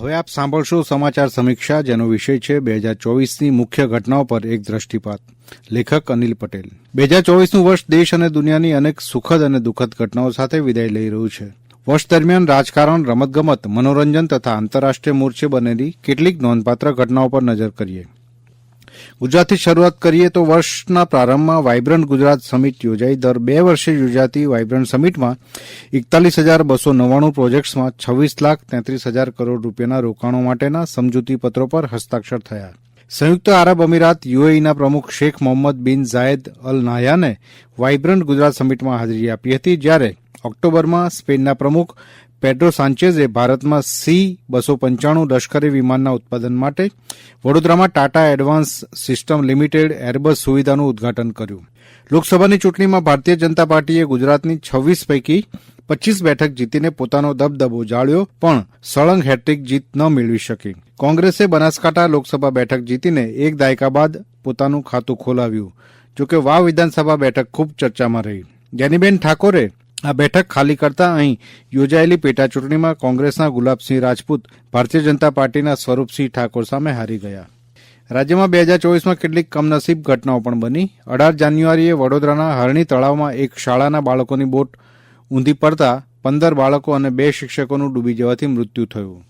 હવે આપ સાંભળશો સમાચાર સમીક્ષા જેનો વિષય છે બે હજાર ચોવીસની મુખ્ય ઘટનાઓ પર એક દ્રષ્ટિપાત. લેખક અનિલ પટેલ. બે હજાર ચોવીસનું વર્ષ દેશ અને દુનિયાની અનેક સુખદ અને દુઃખદ ઘટનાઓ સાથે વિદાય લઈ રહ્યું છે. વર્ષ દરમિયાન રાજકારણ, રમતગમત, મનોરંજન તથા આંતરરાષ્ટ્રીય મોરચે બનેલી કેટલીક નોંધપાત્ર ઘટનાઓ પર નજર કરીએ. ગુજરાતથી શરૂઆત કરીએ તો વર્ષના પ્રારંભમાં વાયબ્રન્ટ ગુજરાત સમિટ યોજાઈ. દર બે વર્ષે યોજાતી વાયબ્રન્ટ સમિટમાં એકતાલીસ હજાર બસો નવ્વાણું પ્રોજેક્ટ્સમાં છવ્વીસ લાખ તેત્રીસ હજાર કરોડ રૂપિયાના રોકાણો માટેના સમજૂતી પત્રો પર હસ્તાક્ષર થયા. સંયુક્ત આરબ અમીરાત યુએઈના પ્રમુખ Sheikh Mohammed bin Zayed Al નાહયાને vibrant Gujarat સમિટમાં હાજરી આપી હતી, જ્યારે ઓક્ટોબરમાં સ્પેનના પ્રમુખ પેડ્રો સાંચેઝે ભારતમાં સી બસો પંચાણું લશ્કરી વિમાનના ઉત્પાદન માટે વડોદરામાં Tata advance system limited Airbus સુવિધાનું ઉદ્ઘાટન કર્યું. લોકસભાની ચૂંટણીમાં ભારતીય જનતા પાર્ટીએ ગુજરાતની છવ્વીસ પૈકી પચીસ બેઠક જીતીને પોતાનો દબદબો જાળ્યો, પણ સળંગ હેટ્રિક જીત ન મેળવી શકી. કોંગ્રેસે બનાસકાંઠા લોકસભા બેઠક જીતીને એક દાયકા બાદ પોતાનું ખાતું ખોલાવ્યું, જોકે વાવ વિધાનસભા બેઠક ખૂબ ચર્ચામાં રહી. જ્ઞાનીબેન ઠાકોરે આ બેઠક ખાલી કરતા અહીં યોજાયેલી પેટાચૂંટણીમાં કોંગ્રેસના ગુલાબસિંહ રાજપૂત, ભારતીય જનતા પાર્ટીના સ્વરૂપસિંહ ઠાકોર સામે હારી ગયા. રાજ્યમાં બે હજાર ચોવીસમાં કેટલીક કમનસીબ ઘટનાઓ પણ બની. અઢાર જાન્યુઆરીએ વડોદરાના હરણી તળાવમાં એક શાળાના બાળકોની બોટ ઊંધી પડતા પંદર બાળકો અને બે શિક્ષકોનું ડૂબી જવાથી મૃત્યુ થયું.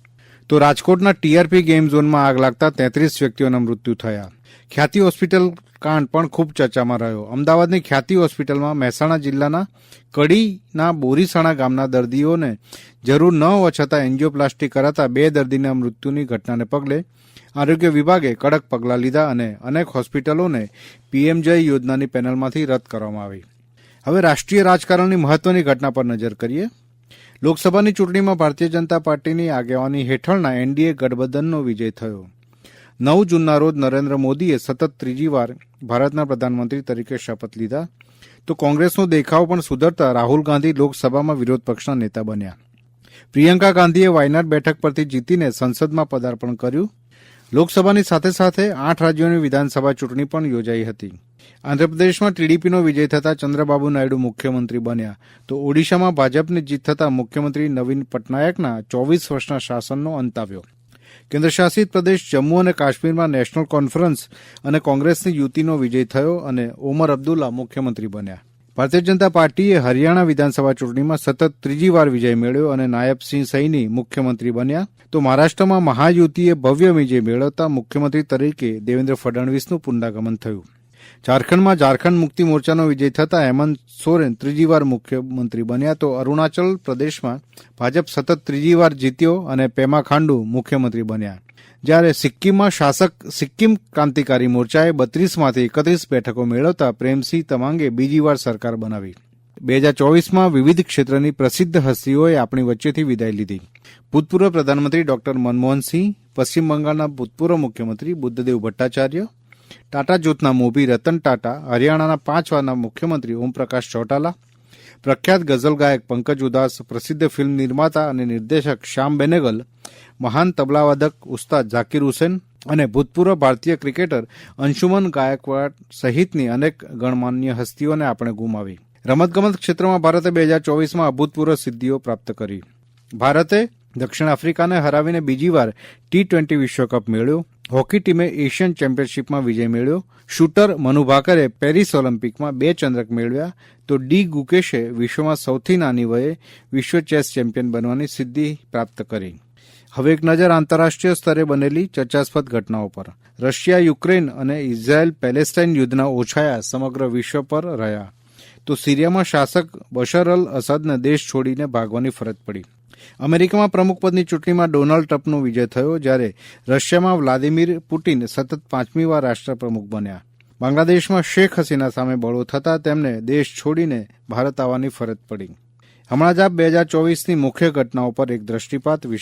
તો રાજકોટના ટીઆરપી ગેમ ઝોનમાં આગ લાગતા તેત્રીસ વ્યક્તિઓના મૃત્યુ થયા. ખ્યાતિ હોસ્પિટલ કાંડ પણ ખૂબ ચર્ચામાં રહ્યો. અમદાવાદની ખ્યાતિ હોસ્પિટલમાં મહેસાણા જિલ્લાના કડીના બોરીસાણા ગામના દર્દીઓને જરૂર ન હોવા છતાં એન્જિયોપ્લાસ્ટી કરાતા બે દર્દીના મૃત્યુની ઘટનાને પગલે આરોગ્ય વિભાગે કડક પગલાં લીધા અને અનેક હોસ્પિટલોને પીએમજય યોજનાની પેનલમાંથી રદ કરવામાં આવી. હવે રાષ્ટ્રીય રાજકારણની મહત્વની ઘટના પર નજર કરીએ. લોકસભાની ચૂંટણીમાં ભારતીય જનતા પાર્ટીની આગેવાની હેઠળના એનડીએ ગઠબંધનનો વિજય થયો. નવ જૂનના રોજ નરેન્દ્ર મોદીએ સતત ત્રીજી વાર ભારતના પ્રધાનમંત્રી તરીકે શપથ લીધા. તો કોંગ્રેસનો દેખાવ પણ સુધરતા રાહુલ ગાંધી લોકસભામાં વિરોધ પક્ષના નેતા બન્યા. પ્રિયંકા ગાંધીએ વાયનાડ બેઠક પરથી જીતીને સંસદમાં પદાર્પણ કર્યું. લોકસભાની સાથે સાથે આઠ રાજ્યોની વિધાનસભા ચૂંટણી પણ યોજાઈ હતી. આંધ્રપ્રદેશમાં ટીડીપીનો વિજય થતાં ચંદ્રબાબુ નાયડુ મુખ્યમંત્રી બન્યા. તો ઓડિશામાં ભાજપની જીત થતાં મુખ્યમંત્રી નવીન પટનાયકના ચોવીસ વર્ષના શાસનનો અંત આવ્યો. કેન્દ્રશાસિત પ્રદેશ જમ્મુ અને કાશ્મીરમાં નેશનલ કોન્ફરન્સ અને કોંગ્રેસની યુતિનો વિજય થયો અને ઓમર અબ્દુલ્લા મુખ્યમંત્રી બન્યા. ભારતીય જનતા પાર્ટીએ હરિયાણા વિધાનસભા ચૂંટણીમાં સતત ત્રીજી વાર વિજય મેળવ્યો અને નાયબસિંહ સૈની મુખ્યમંત્રી બન્યા. તો મહારાષ્ટ્રમાં મહાયુતિએ ભવ્ય વિજય મેળવતા મુખ્યમંત્રી તરીકે દેવેન્દ્ર ફડણવીસનું પુનરાગમન થયું. ઝારખંડમાં ઝારખંડ મુક્તિ મોરચાનો વિજય થતાં હેમંત સોરેન ત્રીજી વાર મુખ્યમંત્રી બન્યા તો અરુણાચલ પ્રદેશમાં ભાજપ સતત ત્રીજી વાર જીત્યો અને પેમા ખાંડુ મુખ્યમંત્રી બન્યા. જ્યારે સિક્કિમમાં શાસક સિક્કિમ ક્રાંતિકારી મોરચાએ બત્રીસમાંથી એકત્રીસ બેઠકો મેળવતા પ્રેમસિંહ તમાંગે બીજી વાર સરકાર બનાવી. બે હજાર ચોવીસમાં વિવિધ ક્ષેત્રની પ્રસિદ્ધ હસ્તીઓએ આપણી વચ્ચેથી વિદાય લીધી. ભૂતપૂર્વ પ્રધાનમંત્રી ડોક્ટર મનમોહનસિંહ પશ્ચિમ બંગાળના ભૂતપૂર્વ મુખ્યમંત્રી બુદ્ધદેવ ભટ્ટાચાર્ય ટાટા જૂથના મોભી રતન ટાટા, હરિયાણાના પાંચ વારના મુખ્યમંત્રી ઓમપ્રકાશ ચૌટાલા, પ્રખ્યાત ગઝલ ગાયક પંકજ ઉદાસ, પ્રસિદ્ધ ફિલ્મ નિર્માતા અને નિર્દેશક શ્યામ બેનેગલ, મહાન તબલાવાદક ઉસ્તાદ ઝાકીર હુસેન અને ભૂતપૂર્વ ભારતીય ક્રિકેટર અંશુમન ગાયકવાડ સહિતની અનેક ગણમાન્ય હસ્તીઓને આપણે ગુમાવી. રમતગમત ક્ષેત્રમાં ભારતે બે હજાર ચોવીસમાં અભૂતપૂર્વ સિદ્ધિઓ પ્રાપ્ત કરી. ભારતે દક્ષિણ આફ્રિકાને હરાવીને બીજી વાર ટી ટ્વેન્ટી વિશ્વકપ મેળવ્યો. હોકી ટીમે એશિયન ચેમ્પિયનશિપમાં વિજય મેળવ્યો. શૂટર મનુ ભાકરે પેરિસ ઓલિમ્પિકમાં બે ચંદ્રક મેળવ્યા. તો ડી ગુકેશે વિશ્વમાં સૌથી નાની વયે વિશ્વ ચેસ ચેમ્પિયન બનવાની સિદ્ધિ પ્રાપ્ત કરી. હવે એક નજર આંતરરાષ્ટ્રીય સ્તરે બનેલી ચર્ચાસ્પદ ઘટનાઓ પર. રશિયા, યુક્રેન અને ઇઝરાયેલ પેલેસ્ટાઇન યુદ્ધના ઓછાયા સમગ્ર વિશ્વ પર રહ્યા. તો સિરિયામાં શાસક બશર અલ અસદને દેશ છોડીને ભાગવાની ફરજ પડી. અમેરિકામાં પ્રમુખપદની ચૂંટણીમાં ડોનાલ્ડ ટ્રમ્પનો વિજય થયો જ્યારે રશિયામાં વ્લાદિમીર પુટિન સતત પાંચમી વાર રાષ્ટ્રપ્રમુખ બન્યા. બાંગ્લાદેશમાં શેખ હસીના સામે બળો થતાં તેમને દેશ છોડીને ભારત આવવાની ફરજ પડી. હમણાં જ આપ બે હજાર ચોવીસની મુખ્ય ઘટનાઓ પર એક દ્રષ્ટિપાત વિશે